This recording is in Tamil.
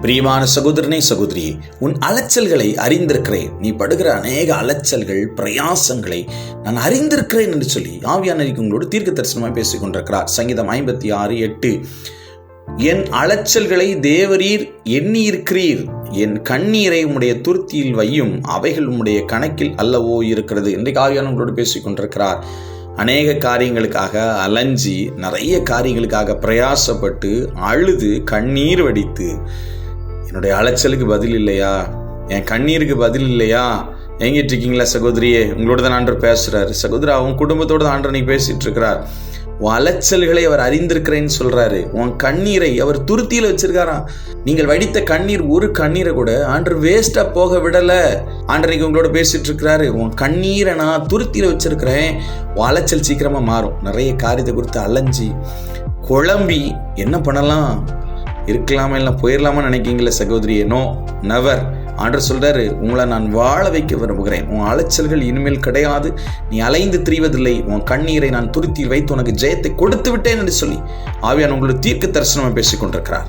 பிரியமான சகோதரனே சகோதரியே உன் அலைச்சல்களை அறிந்திருக்கிறேன். நீ படுகிற அநேக அலைச்சல்கள் பிரயாசங்களை நான் அறிந்திருக்கிறேன் என்று சொல்லி ஆவியான உங்களோடு தீர்க்க தரிசனமாக பேசிக் கொண்டிருக்கிறார். சங்கீதம் ஐம்பத்தி ஆறு எட்டு. என் அலைச்சல்களை தேவரீர் எண்ணி இருக்கிறீர் என் கண்ணீரை உம்முடைய துருத்தியில் வையும் அவைகள் உம்முடைய கணக்கில் அல்லவோ இருக்கிறது. இன்றைக்கு ஆவியான பேசிக் கொண்டிருக்கிறார். அநேக காரியங்களுக்காக அலைஞ்சி நிறைய காரியங்களுக்காக பிரயாசப்பட்டு அழுது கண்ணீர் வடித்து என்னுடைய அலைச்சலுக்கு பதில் இல்லையா? என் கண்ணீருக்கு பதில் இல்லையா? எங்கிட்டு இருக்கீங்களா சகோதரியே? உங்களோட தான் ஆண்டர் பேசுறாரு. சகோதரா அவங்க குடும்பத்தோட தான் ஆண்டர் நீ பேசிட்டு இருக்கிறார். உன் அலைச்சல்களை அவர் அறிந்திருக்கிறேன்னு சொல்றாரு. உன் கண்ணீரை அவர் துருத்தியில வச்சிருக்காராம். நீங்கள் வடித்த கண்ணீர் ஒரு கண்ணீரை கூட ஆண்டர் வேஸ்டா போக விடல. ஆண்டரைக்கு உங்களோட பேசிட்டு இருக்கிறாரு. உன் கண்ணீரை நான் துருத்தியில வச்சிருக்கிறேன். உன் அலைச்சல் சீக்கிரமா மாறும். நிறைய காரியத்தை குறித்து அலைஞ்சி குழம்பி என்ன பண்ணலாம்? இருக்கலாமா இல்லை போயிடலாமா நினைக்கிங்களே சகோதரியே? நோ நவர் ஆண்டர் சொல்கிறாரு உங்களை நான் வாழ வைக்க விரும்புகிறேன். உன் அலைச்சல்கள் இனிமேல் கிடையாது. நீ அலைந்து திரிவதில்லை. உன் கண்ணீரை நான் துருத்தி வைத்து உனக்கு ஜெயத்தை கொடுத்து விட்டேன் என்று சொல்லி ஆவியான் உங்களுக்கு தீர்க்க தரிசனமாக பேசிக் கொண்டிருக்கிறார்